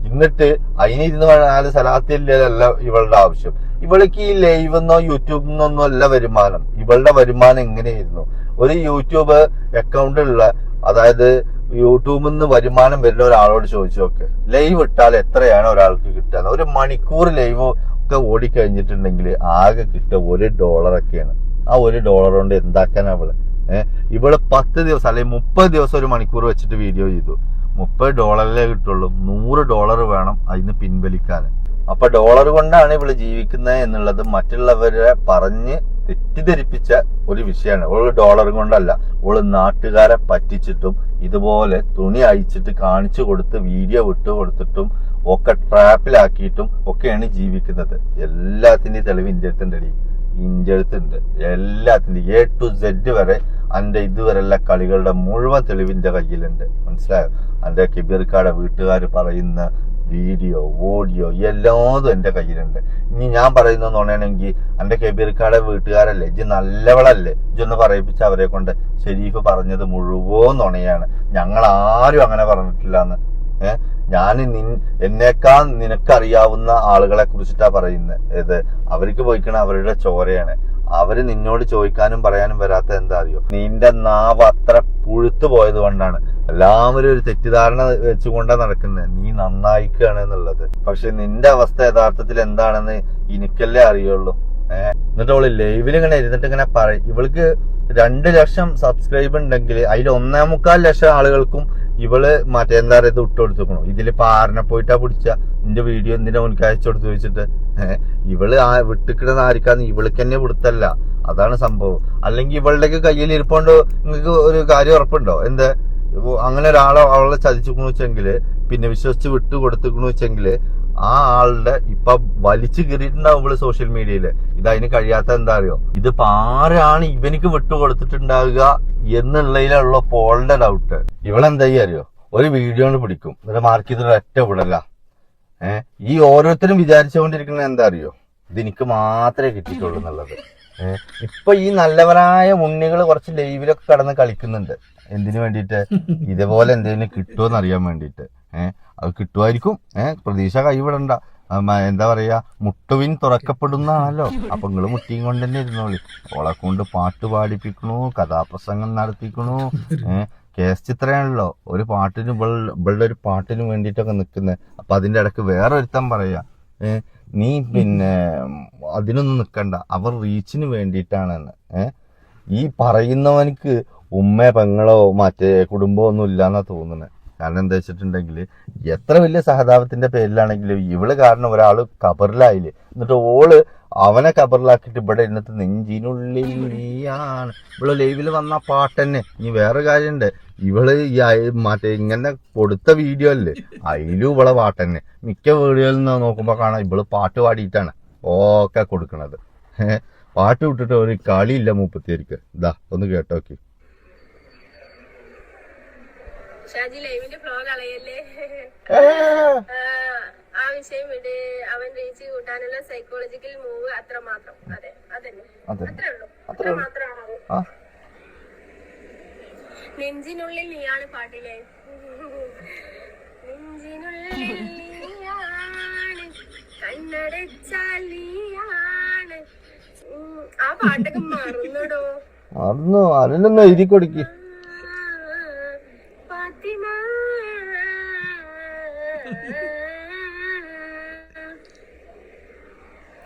എന്നിട്ട് അതിനിരുന്ന് നാല് സലാത്തില്ലല്ല ഇവളുടെ ആവശ്യം. ഇവൾക്ക് ഈ ലൈവ് എന്നോ യൂട്യൂബിൽ നിന്നൊന്നും അല്ല വരുമാനം. ഇവളുടെ വരുമാനം എങ്ങനെയായിരുന്നു ഒരു യൂട്യൂബ് അക്കൗണ്ട് ഉള്ള അതായത് യൂട്യൂബിൽ നിന്ന് വരുമാനം വരുന്ന ഒരാളോട് ചോദിച്ചു നോക്ക് ലൈവ് ഇട്ടാൽ എത്രയാണ് ഒരാൾക്ക് കിട്ടുക? ഒരു മണിക്കൂർ ലൈവ് ഒക്കെ ഓടിക്കഴിഞ്ഞിട്ടുണ്ടെങ്കിൽ ആകെ കിട്ടുക ഒരു ഡോളറൊക്കെയാണ് ആ ഒരു ഡോളർ കൊണ്ട് എന്താക്കാനാ അവൾ ഏഹ് ഇവൾ പത്ത് ദിവസം അല്ലെങ്കിൽ മുപ്പത് ദിവസം ഒരു മണിക്കൂർ വെച്ചിട്ട് വീഡിയോ ചെയ്തു. മുപ്പത് ഡോളറിലേ കിട്ടുള്ളൂ. നൂറ് ഡോളർ വേണം അതിന് പിൻവലിക്കാൻ. അപ്പൊ ഡോളർ കൊണ്ടാണ് ഇവൾ ജീവിക്കുന്നത് എന്നുള്ളത് മറ്റുള്ളവരെ പറഞ്ഞ് തെറ്റിദ്ധരിപ്പിച്ച ഒരു വിഷയമാണ്. ഓൾ ഡോളർ കൊണ്ടല്ല. ഓൾ നാട്ടുകാരെ പറ്റിച്ചിട്ടും ഇതുപോലെ തുണി അയച്ചിട്ട് കാണിച്ചു കൊടുത്ത് വീഡിയോ വിട്ടു കൊടുത്തിട്ടും ഒക്കെ ട്രാപ്പിലാക്കിയിട്ടും ഒക്കെയാണ് ജീവിക്കുന്നത്. എല്ലാത്തിന്റെയും തെളിവ് ഇന്ത്യ അടുത്തുണ്ട് എല്ലാത്തിന്റെ എ ടു സെഡ് വരെ അന്റെ ഇതുവരെയുള്ള കളികളുടെ മുഴുവൻ തെളിവിന്റെ കയ്യിലുണ്ട്. മനസ്സിലായോ? അന്റെ കിബിർക്കാടെ വീട്ടുകാർ പറയുന്ന വീഡിയോ ഓഡിയോ എല്ലാതും എന്റെ കയ്യിലുണ്ട്. ഇനി ഞാൻ പറയുന്നത് നുണയാണെങ്കിൽ എന്റെ കെബീർക്കാടെ വീട്ടുകാരല്ലേ? ഇജ്ജ് നല്ലവളല്ലേ? ഇജ്ജൊന്ന് പറയിപ്പിച്ച അവരെ കൊണ്ട് ഷെരീഫ് പറഞ്ഞത് മുഴുവൻ നുണയാണ്. ഞങ്ങൾ ആരും അങ്ങനെ പറഞ്ഞിട്ടില്ല എന്ന് ഏഹ് ഞാൻ നിൻ എന്നേക്കാൾ നിനക്കറിയാവുന്ന ആളുകളെ കുറിച്ചിട്ടാ പറയുന്നത് ഏത്? അവർക്ക് പോയിക്കണ അവരുടെ ചോരയാണ്. അവർ നിന്നോട് ചോദിക്കാനും പറയാനും വരാത്ത എന്താ അറിയോ? നിന്റെ നാവ് അത്ര പുഴുത്തു പോയത് കൊണ്ടാണ്. എല്ലാവരും ഒരു തെറ്റിദ്ധാരണ വെച്ചുകൊണ്ടാണ് നടക്കുന്നത് നീ നന്നായിക്കാണ് എന്നുള്ളത്. പക്ഷെ നിന്റെ അവസ്ഥ യഥാർത്ഥത്തിൽ എന്താണെന്ന് എനിക്കല്ലേ അറിയുള്ളൂ. ഏഹ് എന്നിട്ട് അവൾ ലൈവിൽ ഇങ്ങനെ ഇരുന്നിട്ട് ഇങ്ങനെ പറയും ഇവൾക്ക് രണ്ട് ലക്ഷം സബ്സ്ക്രൈബ് ഉണ്ടെങ്കിൽ അതിൽ ഒന്നേ മുക്കാൽ ലക്ഷം ആളുകൾക്കും ഇവൾ മറ്റേ എന്താ പറയുക ഇട്ട് കൊടുത്തേക്കണു ഇതിൽ പാറിനെ പോയിട്ടാ പിടിച്ച. നിന്റെ വീഡിയോ എന്തിനാ എനിക്ക് അയച്ചു കൊടുത്തു ചോദിച്ചിട്ട് ഇവൾ ആ വിട്ടിക്കിടുന്ന ആർക്കാന്ന് ഇവൾക്ക് തന്നെ കൊടുത്തല്ല അതാണ് സംഭവം. അല്ലെങ്കിൽ ഇവളുടെ കയ്യിൽ ഇരിപ്പോണ്ട്. നിങ്ങൾക്ക് ഒരു കാര്യം ഉറപ്പുണ്ടോ? എന്ത്? അങ്ങനെ ഒരാളെ അവളെ ചതിച്ചു വെച്ചെങ്കിൽ പിന്നെ വിശ്വസിച്ച് വിട്ടു കൊടുത്തിക്കണു വെച്ചെങ്കിൽ ആ ആളുടെ ഇപ്പൊ വലിച്ചു കീറിയിട്ടുണ്ടാവും ഇവൾ സോഷ്യൽ മീഡിയയിൽ ഇത് അതിന് കഴിയാത്ത എന്താ അറിയോ ഇതിപ്പോ ആരാണ് ഇവനിക്ക് വിട്ടുകൊടുത്തിട്ടുണ്ടാവുക എന്നുള്ളതിലുള്ള പോളിന്റെ ഡൗട്ട് ഇവളെന്താ അറിയോ? ഒരു വീഡിയോ പിടിക്കും. എന്നിട്ട് മാർക്ക് ചെയ്തിട്ട് ഒറ്റ വിടല. ഏഹ് ഈ ഓരോരുത്തരും വിചാരിച്ചുകൊണ്ടിരിക്കുന്നത് എന്താ അറിയോ ഇത് എനിക്ക് മാത്രമേ കിട്ടിയിട്ടുള്ളൂ എന്നുള്ളത്. ഇപ്പൊ ഈ നല്ലവരായ ഉണ്ണികൾ കുറച്ച് ലൈവിലൊക്കെ കടന്ന് കളിക്കുന്നുണ്ട്. എന്തിനു വേണ്ടിയിട്ട്? ഇതേപോലെ എന്തെങ്കിലും കിട്ടുമോ എന്നറിയാൻ വേണ്ടിയിട്ട്. അത് കിട്ടുമായിരിക്കും. ഏഹ് പ്രതീക്ഷ കൈവിടണ്ട. എന്താ പറയാ മുട്ടുവിൻ തുറക്കപ്പെടുന്നതാണല്ലോ അപ്പൊ നിങ്ങൾ മുട്ടിയും കൊണ്ട് തന്നെ ഇരുന്നോളി. ഓളെ കൊണ്ട് പാട്ട് പാടിപ്പിക്കണു കഥാപ്രസംഗം നടത്തിക്കണു. ഏഹ് കേസ് ചിത്രയാണല്ലോ. ഒരു പാട്ടിന് ഇവളുടെ ഒരു പാട്ടിന് വേണ്ടിയിട്ടൊക്കെ നിൽക്കുന്നത് അപ്പൊ അതിന്റെ ഇടയ്ക്ക് വേറെ ഒരുത്തൻ പറയാ നീ പിന്നെ അതിനൊന്നും നിൽക്കണ്ട അവർ റീച്ചിന് വേണ്ടിയിട്ടാണെന്ന്. ഏഹ് ഈ പറയുന്നവനക്ക് ഉമ്മ പെങ്ങളോ മറ്റേ കുടുംബമോ ഒന്നും ഇല്ലാന്നാ തോന്നുന്നത് കാരണം എന്താ വെച്ചിട്ടുണ്ടെങ്കിൽ എത്ര വലിയ സഹതാപത്തിന്റെ പേരിലാണെങ്കിലും ഇവൾ കാരണം ഒരാൾ കബറിലായില്ലേ എന്നിട്ട് ഓൾ അവനെ കബറിലാക്കിയിട്ട് ഇവിടെ ഇന്നത്തെ നെഞ്ചിനുള്ളിൽ നീയാണ് ഇവൾ ലൈവിൽ വന്ന പാട്ട് തന്നെ. ഇനി വേറെ കാര്യമുണ്ട് ഇവൾ ഈ മറ്റേ ഇങ്ങനെ കൊടുത്ത വീഡിയോ അല്ലേ? അതിലും ഇവളെ പാട്ട് തന്നെ. മിക്ക വീഡിയോയിൽ നിന്ന് നോക്കുമ്പോ കാണാം ഇവൾ പാട്ട് പാടിയിട്ടാണ് ഓക്കെ കൊടുക്കണത്. പാട്ട് വിട്ടിട്ട് ഒരു കളിയില്ല മുപ്പത്തിയേരിക്ക് ഇതാ ഒന്ന് കേട്ടോക്കി. ഷാജി ലൈവിന്റെ ഫ്ലോ കളയല്ലേ? ആ, വിഷയം വിട്. അവൻ റീച്ച് കൂട്ടാനുള്ള സൈക്കോളജിക്കൽ മൂവ് അത്ര മാത്രം അതെ അതന്നെ. അതെ. അത്രേ ഉള്ളൂ. അത്ര. മാത്രമാണ് നെഞ്ചിനുള്ളിൽ നീയാണ് പാട്ടിലെ നെഞ്ചിനുള്ളിൽ നീയാണ് കണ്ണടച്ചാൽ നീയാണ്. ആ പാട്ടൊക്കെ മറന്നിടോ. മറന്നു. അതിനൊന്നും എഴുതി കൊടുക്കി ഫാത്തിമ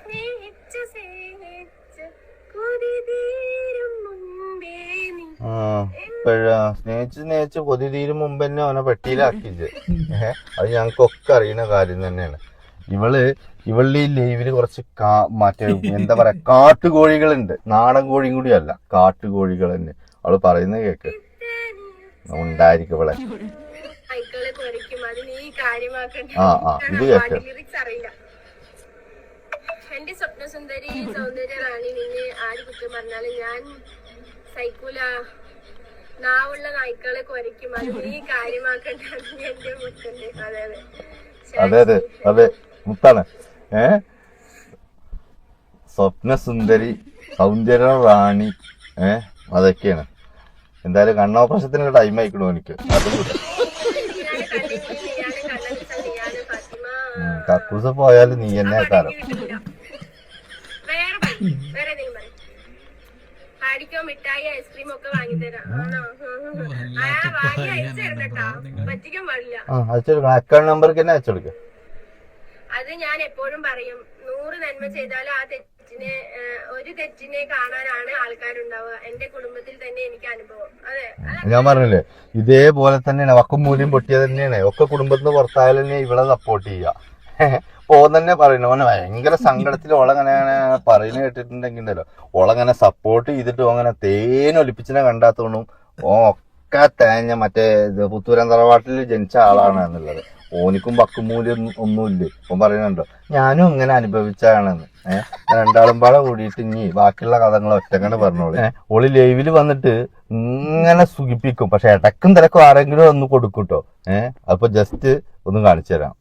സ്നേഹിച്ച് സ്നേഹിച്ച് കൊതി തീരും മുമ്പേ നീ ആ ഇപ്പഴാ സ്നേഹിച്ച് സ്നേഹിച്ച് കൊതി തീരും മുമ്പ് തന്നെ അവനെ പെട്ടിയിലാക്കിയത് ഏഹ് അത് ഞങ്ങൾക്കൊക്കെ അറിയുന്ന കാര്യം തന്നെയാണ്. ഇവൾ ഇവളുടെ ഈ ലൈവിൽ കുറച്ച് കാ മറ്റേ എന്താ പറയാ കാട്ടുകോഴികളുണ്ട്. നാടൻ കോഴിയും കൂടി അല്ല കാട്ടുകോഴികൾ തന്നെ. അവൾ പറയുന്നത് കേക്ക്. ഉണ്ടായിരിക്കും ഇവളെ. ആ, ആ, ഇത് കേക്ക്. എന്റെ സ്വപ്നസുന്ദരി സൗന്ദര്യ റാണി നിന്നെ ആര് കുറ്റം പറഞ്ഞാലും ഞാൻ സൈക്കൂല. നാവുള്ള നായ്ക്കളെ കൊരയ്ക്കും. അത് നീ കാര്യമാക്കണ്ട. അത് നീ എന്റെ മുത്തല്ലേ അതെ അതെ. അതെ അതെ. അതെ. മുത്താണ്. ഏ? സ്വപ്നസുന്ദരി സൗന്ദര്യ റാണി ഏ? അതൊക്കെയാണ്. എന്തായാലും കണ്ണോപ്രശത്തിന് ടൈം ആയിക്കണോ എനിക്ക്. അതും കൂടെ. കക്കൂസ് പോയാലും നീ എന്നെ കാരം കിട്ടില്ല. വേറെ പറ. വേറെ ഏതെങ്കിലും പറ. പാടിക്കോ മിഠായി ഐസ്ക്രീം ഒക്കെ വാങ്ങിത്തരാം. ആണോ? ആ വാങ്ങി അയച്ചു പറ്റിക്കാൻ പാടില്ല. ആ അയച്ചെടുക്കണം അക്കൗണ്ട് നമ്പർക്ക് തന്നെ അയച്ചെടുക്കാം അത് ഞാൻ എപ്പോഴും പറയും. നൂറ് നന്മ ചെയ്താലും ആ തെറ്റിനെ ഒരു തെറ്റിനെ കാണാനാണ് ആൾക്കാരുണ്ടാവുക. എന്റെ കുടുംബത്തിൽ തന്നെ എനിക്ക് അനുഭവം. അതെ ഞാൻ പറഞ്ഞില്ലേ ഇതേപോലെ തന്നെയാണ്. വക്കും മൂല്യം പൊട്ടിയത് തന്നെയാണ്. ഒക്കെ കുടുംബത്തിന് പുറത്തായാലും തന്നെ ഇവളെ സപ്പോർട്ട് ചെയ്യുക. ഓൻ തന്നെ പറയുന്നു. ഓനെ ഭയങ്കര സങ്കടത്തിൽ ഓളങ്ങനെ പറയുന്നത് കേട്ടിട്ടുണ്ടെങ്കിൽ ഉണ്ടല്ലോ. ഓളങ്ങനെ സപ്പോർട്ട് ചെയ്തിട്ട് അങ്ങനെ തേനൊലിപ്പിച്ചിനെ കണ്ടാത്തോണ്ടും ഓ ഒക്കെ തേഞ്ഞ മറ്റേ പുത്തൂരൻ തറവാട്ടിൽ ജനിച്ച ആളാണ് എന്നുള്ളത്. ഓനിക്കും വക്കും മൂല്യം ഒന്നുമില്ല. ഓൻ പറയുന്നുണ്ടോ? ഞാനും ഇങ്ങനെ അനുഭവിച്ചാണെന്ന് ഏഹ് രണ്ടാളും പാടെ കൂടിയിട്ട് ഇനി ബാക്കിയുള്ള കഥകൾ ഒറ്റങ്ങനെ പറഞ്ഞോളൂ. ഓളി ലൈവിൽ ലൈവിൽ വന്നിട്ട് ഇങ്ങനെ സുഖിപ്പിക്കും. പക്ഷെ ഇടക്കും തിരക്കും ആരെങ്കിലും ഒന്ന് കൊടുക്കൂട്ടോ ഏഹ് അപ്പൊ ജസ്റ്റ് ഒന്ന് കാണിച്ചു തരാം.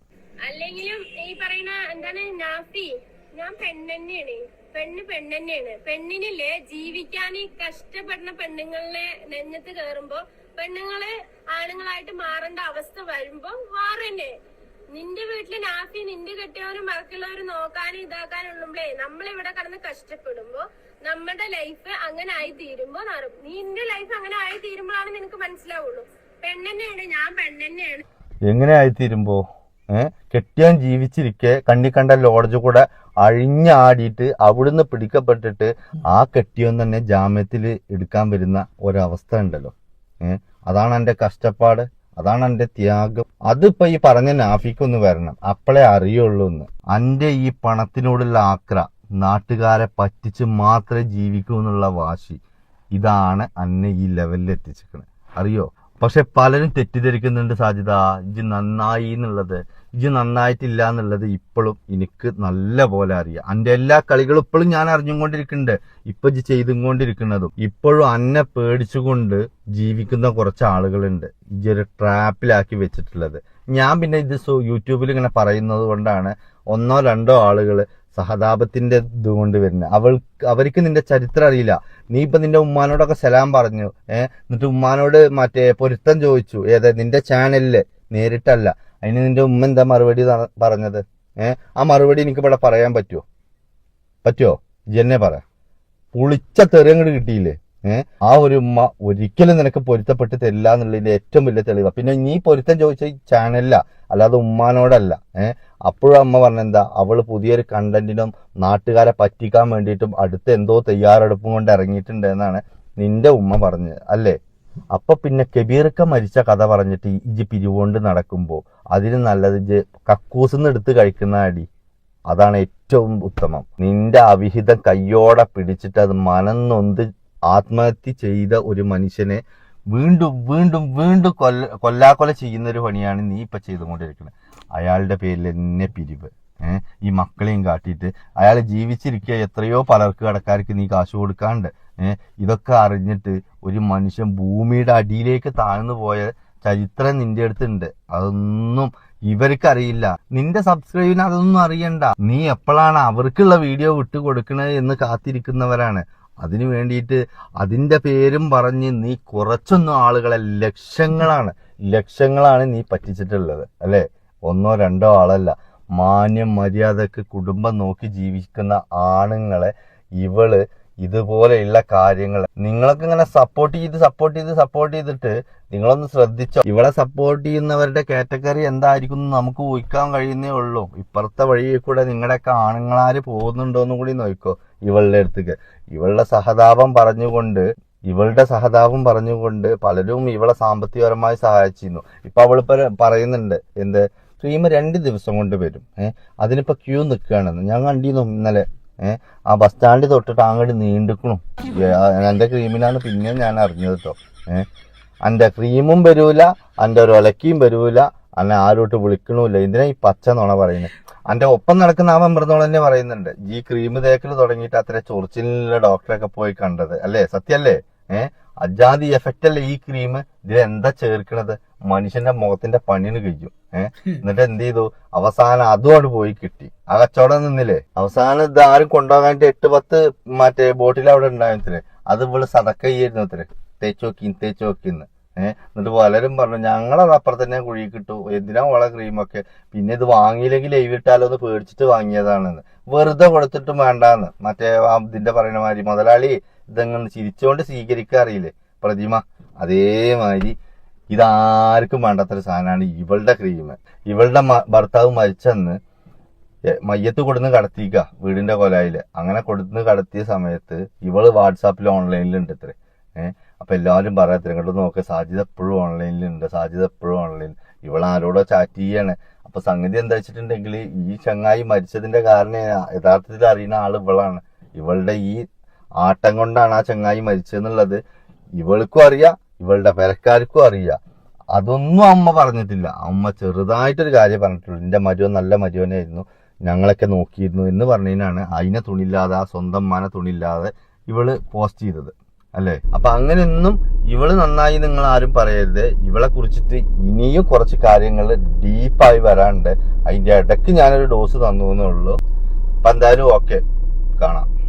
എന്താണ് നാഫി. ഞാൻ പെണ്ണെന്നെയാണ്. പെണ്ണ് പെണ്ണെന്നെയാണ്. പെണ്ണിനില്ലേ ജീവിക്കാൻ ഈ കഷ്ടപ്പെടുന്ന പെണ്ണുങ്ങളെ നെഞ്ഞത്ത് കയറുമ്പോ പെണ്ണുങ്ങൾ ആണുങ്ങളായിട്ട് മാറേണ്ട അവസ്ഥ വരുമ്പോ മാറന്നെ നിന്റെ വീട്ടിൽ നാഫി നിന്റെ കെട്ടിയവരും മറക്കുള്ളവരും നോക്കാനും ഇതാക്കാനുള്ളുമ്പളേ നമ്മളിവിടെ കടന്ന് കഷ്ടപ്പെടുമ്പോ നമ്മുടെ ലൈഫ് അങ്ങനെ ആയി തീരുമ്പോ മാറും നിന്റെ ലൈഫ് അങ്ങനെ ആയി തീരുമ്പോഴാണ് നിനക്ക് മനസ്സിലാവുള്ളൂ. പെണ്ണെന്നെയാണ് ഞാൻ പെണ്ണെന്നെയാണ്. എങ്ങനെ ആയിത്തീരുമ്പോ ഏഹ് കെട്ടിയാൻ ജീവിച്ചിരിക്കെ കണ്ണിക്കണ്ട കണ്ട ലോഡ്ജ് കൂടെ അഴിഞ്ഞാടിയിട്ട് അവിടുന്ന് പിടിക്കപ്പെട്ടിട്ട് ആ കെട്ടിയോൻ തന്നെ ജാമ്യത്തിൽ എടുക്കാൻ വരുന്ന ഒരവസ്ഥ ഉണ്ടല്ലോ. അതാണ് എന്റെ കഷ്ടപ്പാട്. അതാണ് എന്റെ ത്യാഗം. അതിപ്പോ ഈ പറഞ്ഞ നാഫിക്കൊന്ന് വരണം. അപ്പോഴേ അറിയുള്ളൂ എന്ന് അന്റെ ഈ പണത്തിനോടുള്ള ആക്ര നാട്ടുകാരെ പറ്റിച്ച് മാത്രമേ ജീവിക്കൂ എന്നുള്ള വാശി. ഇതാണ് അന്നെ ഈ ലെവലിൽ എത്തിച്ചിരിക്കുന്നത് അറിയോ? പക്ഷെ പലരും തെറ്റിദ്ധരിക്കുന്നുണ്ട് സാധ്യത ഇജ് നന്നായി എന്നുള്ളത് ഇജ് നന്നായിട്ടില്ല എന്നുള്ളത് ഇപ്പോഴും എനിക്ക് നല്ല പോലെ അറിയാം. അന്റെ എല്ലാ കളികളും ഇപ്പോഴും ഞാൻ അറിഞ്ഞുകൊണ്ടിരിക്കുന്നുണ്ട്. ഇപ്പൊ ഇജ് ചെയ്തുകൊണ്ടിരിക്കുന്നതും. ഇപ്പോഴും അന്നെ പേടിച്ചുകൊണ്ട് ജീവിക്കുന്ന കുറച്ച് ആളുകളുണ്ട് ഇജൊരു ട്രാപ്പിലാക്കി വെച്ചിട്ടുള്ളത്. ഞാൻ പിന്നെ ഇത് യൂട്യൂബിൽ ഇങ്ങനെ പറയുന്നത് കൊണ്ടാണ് ഒന്നോ രണ്ടോ ആളുകൾ സഹതാപത്തിന്റെ ഇതുകൊണ്ട് വരുന്നത് അവൾ അവർക്ക് നിന്റെ ചരിത്രം അറിയില്ല. നീ ഇപ്പൊ നിന്റെ ഉമ്മാനോടൊക്കെ സലാം പറഞ്ഞു. ഏഹ് എന്നിട്ട് ഉമ്മാനോട് മറ്റേ പൊരുത്തം ചോദിച്ചു. ഏതാ നിന്റെ ചാനലിൽ നേരിട്ടല്ല. അതിന് നിന്റെ ഉമ്മ എന്താ മറുപടി പറഞ്ഞത്? ഏഹ് ആ മറുപടി എനിക്ക് ഇവിടെ പറയാൻ പറ്റുമോ പറ്റുമോ ജന്നെ പറ. പുളിച്ച തെറിയങ്ങോട്ട് കിട്ടിയില്ലേ? ആ ഒരു ഉമ്മ ഒരിക്കലും നിനക്ക് പൊരുത്തപ്പെട്ട് തരില്ല എന്നുള്ളതിന്റെ ഏറ്റവും വലിയ തെളിവ്. പിന്നെ നീ പൊരുത്തം ചോദിച്ച ചാനലില്ല അല്ലാതെ ഉമ്മാനോടല്ല ഏഹ് അപ്പോഴും അമ്മ പറഞ്ഞെന്താ അവൾ പുതിയൊരു കണ്ടന്റിനും നാട്ടുകാരെ പറ്റിക്കാൻ വേണ്ടിയിട്ടും അടുത്ത എന്തോ തയ്യാറെടുപ്പും കൊണ്ട് ഇറങ്ങിയിട്ടുണ്ട് എന്നാണ് നിന്റെ ഉമ്മ പറഞ്ഞത് അല്ലേ? അപ്പൊ പിന്നെ കബീർക്ക മരിച്ച കഥ പറഞ്ഞിട്ട് ഇജ് പിരിവുകൊണ്ട് നടക്കുമ്പോ അതിന് നല്ലത് ഇജ് കക്കൂസിന്ന് എടുത്ത് കഴിക്കുന്ന അടി. അതാണ് ഏറ്റവും ഉത്തമം. നിന്റെ അവിഹിതം കയ്യോടെ പിടിച്ചിട്ട് അത് മനം നൊന്ത് ആത്മഹത്യ ചെയ്ത ഒരു മനുഷ്യനെ വീണ്ടും വീണ്ടും വീണ്ടും കൊല്ല കൊല്ലാക്കൊല ചെയ്യുന്ന ഒരു പണിയാണ് നീ ഇപ്പൊ ചെയ്തുകൊണ്ടിരിക്കുന്നത്. അയാളുടെ പേരിൽ എന്നെ പിരിവ്. ഈ മക്കളെയും കാട്ടിയിട്ട് അയാൾ ജീവിച്ചിരിക്കുക എത്രയോ പലർക്ക് കടക്കാർക്ക് നീ കാശ് കൊടുക്കാണ്ട്. ഇതൊക്കെ അറിഞ്ഞിട്ട് ഒരു മനുഷ്യൻ ഭൂമിയുടെ അടിയിലേക്ക് താഴ്ന്നു പോയ ചരിത്രം നിന്റെ അടുത്തുണ്ട്. അതൊന്നും ഇവർക്കറിയില്ല. നിന്റെ സബ്സ്ക്രൈബിന് അതൊന്നും അറിയണ്ട. നീ എപ്പോഴാണ് അവർക്കുള്ള വീഡിയോ വിട്ടു കൊടുക്കണത് എന്ന് കാത്തിരിക്കുന്നവരാണ്. അതിനു വേണ്ടിയിട്ട് അതിന്റെ പേരും പറഞ്ഞ് നീ കുറച്ചൊന്നും ആളുകളെ ലക്ഷങ്ങളാണ് ലക്ഷങ്ങളാണ് നീ പറ്റിച്ചിട്ടുള്ളത് അല്ലേ? ഒന്നോ രണ്ടോ ആളല്ല. മാന്യം മര്യാദയ്ക്ക് കുടുംബം നോക്കി ജീവിക്കുന്ന ആണുങ്ങളെ ഇവൾ ഇതുപോലെയുള്ള കാര്യങ്ങൾ. നിങ്ങളൊക്കെ ഇങ്ങനെ സപ്പോർട്ട് ചെയ്ത് സപ്പോർട്ട് ചെയ്ത് സപ്പോർട്ട് ചെയ്തിട്ട് നിങ്ങളൊന്ന് ശ്രദ്ധിച്ചോ? ഇവിടെ സപ്പോർട്ട് ചെയ്യുന്നവരുടെ കാറ്റഗറി എന്തായിരിക്കും നമുക്ക് ഊഹിക്കാൻ കഴിയുന്നേ ഉള്ളൂ. ഇപ്പുറത്തെ വഴിയിൽ കൂടെ നിങ്ങളുടെയൊക്കെ ആണുങ്ങളാര് പോകുന്നുണ്ടോന്നും കൂടി നോക്കോ ഇവളുടെ അടുത്തേക്ക്. ഇവളുടെ സഹതാപം പറഞ്ഞുകൊണ്ട് ഇവളുടെ സഹതാപം പറഞ്ഞുകൊണ്ട് പലരും ഇവളെ സാമ്പത്തികപരമായി സഹായിച്ചിരുന്നു. ഇപ്പൊ അവൾ പറയുന്നുണ്ട് എന്ത്? സ്ട്രീം രണ്ട് ദിവസം കൊണ്ട് വരും. ഏഹ് അതിനിപ്പോ ക്യൂ നിൽക്കുകയാണെന്ന് ഞാൻ കണ്ടിരുന്നു ഇന്നലെ ഏഹ് ആ ബസ് സ്റ്റാൻഡിൽ തൊട്ടിട്ട് അങ്ങോട്ട് നീണ്ടിക്കണു. എന്റെ ക്രീമിനാണ് പിന്നെയും ഞാൻ അറിഞ്ഞത് കേട്ടോ ഏഹ് എന്റെ ക്രീമും വരൂല എന്റെ ഒരു ഒലക്കിയും വരൂല അന്നെ ആരോട്ട് വിളിക്കണമില്ല ഇതിനെ ഈ പച്ച നുണ പറയുന്നത് എന്റെ ഒപ്പം നടക്കുന്ന ആ മെമ്പർന്നോട് തന്നെ പറയുന്നുണ്ട്. ഈ ക്രീം തേക്കൽ തുടങ്ങിയിട്ട് അത്ര ചൊറിച്ചിലുള്ള ഡോക്ടറൊക്കെ പോയി കണ്ടത്. അല്ലേ? സത്യല്ലേ? ഏഹ് അജാതി എഫക്റ്റ് അല്ലേ ഈ ക്രീം ഇതിൽ എന്താ ചേർക്കണത്? മനുഷ്യന്റെ മുഖത്തിന്റെ പണിന് കഴിക്കും ഏഹ് എന്നിട്ട് എന്ത് ചെയ്തു? അവസാനം അതും അവിടെ പോയി കിട്ടി. ആ കച്ചവടം നിന്നില്ലേ? അവസാനം ഇത് ആരും കൊണ്ടുപോകാനായിട്ട് എട്ട് പത്ത് മറ്റേ ബോട്ടിൽ അവിടെ ഉണ്ടായിരുന്നേ അത് ഇവൾ സതക്ക ചെയ്യായിരുന്നു അത്രേ. തേച്ച് നോക്കി തേച്ച് നോക്കിന്ന് ഏഹ് എന്നിട്ട് പലരും പറഞ്ഞു ഞങ്ങളത് അപ്പുറം തന്നെ കുഴി കിട്ടു. എന്തിനാ വള ക്രീമൊക്കെ പിന്നെ ഇത് വാങ്ങിയില്ലെങ്കിൽ ലൈവ് ഇട്ടാലോ എന്ന് പേടിച്ചിട്ട് വാങ്ങിയതാണെന്ന്. വെറുതെ കൊടുത്തിട്ടും വേണ്ടാന്ന്. മറ്റേ ഇതിന്റെ പറയുന്ന മാതിരി മുതലാളി ഇതങ്ങനെ ചിരിച്ചുകൊണ്ട് സ്വീകരിക്കാറിയില്ലേ പ്രതിമ. അതേമാതിരി ഇതാർക്കും വേണ്ടാത്തൊരു സാധനമാണ് ഇവളുടെ ക്രീം ഇവളുടെ ഭർത്താവ് മരിച്ചെന്ന് മയ്യത്ത് കൊടുന്ന് കടത്തിക്ക വീടിന്റെ കൊലായിൽ. അങ്ങനെ കൊടുന്ന് കടത്തിയ സമയത്ത് ഇവൾ വാട്സാപ്പിൽ ഓൺലൈനിലുണ്ട് ഇത്ര. ഏഹ് അപ്പൊ എല്ലാവരും പറയാത്ര ഇങ്ങോട്ട് നോക്ക് സാധ്യത എപ്പോഴും ഓൺലൈനിലുണ്ട് സാധ്യത എപ്പോഴും ഓൺലൈൻ ഇവൾ ആരോടോ ചാറ്റ് ചെയ്യാണ്. അപ്പൊ സംഗതി എന്താ വെച്ചിട്ടുണ്ടെങ്കിൽ ഈ ചങ്ങായി മരിച്ചതിന്റെ കാരണം യഥാർത്ഥത്തിൽ അറിയുന്ന ആൾ ഇവളാണ്. ഇവളുടെ ഈ ആട്ടം കൊണ്ടാണ് ആ ചങ്ങായി മരിച്ചതെന്നുള്ളത് ഇവൾക്കും അറിയാം ഇവളുടെ പെരക്കാർക്കും അറിയാം. അതൊന്നും അമ്മ പറഞ്ഞിട്ടില്ല. അമ്മ ചെറുതായിട്ടൊരു കാര്യം പറഞ്ഞിട്ടുള്ളൂ. എന്റെ മരുവൻ നല്ല മരുവനായിരുന്നു. ഞങ്ങളൊക്കെ നോക്കിയിരുന്നു എന്ന് പറഞ്ഞതിനാണ് അതിനെ തുണില്ലാതെ ആ സ്വന്തം മന തുണില്ലാതെ ഇവൾ പോസ്റ്റ് ചെയ്തത്. അല്ലേ? അപ്പൊ അങ്ങനെയൊന്നും ഇവൾ നന്നായി നിങ്ങൾ ആരും പറയരുത്. ഇവളെ കുറിച്ചിട്ട് ഇനിയും കുറച്ച് കാര്യങ്ങൾ ഡീപ്പായി വരാണ്ട് അതിന്റെ ഇടയ്ക്ക് ഞാനൊരു ഡോസ് തന്നു എന്നുള്ളൂ. അപ്പൊ എന്തായാലും ഓക്കെ കാണാം.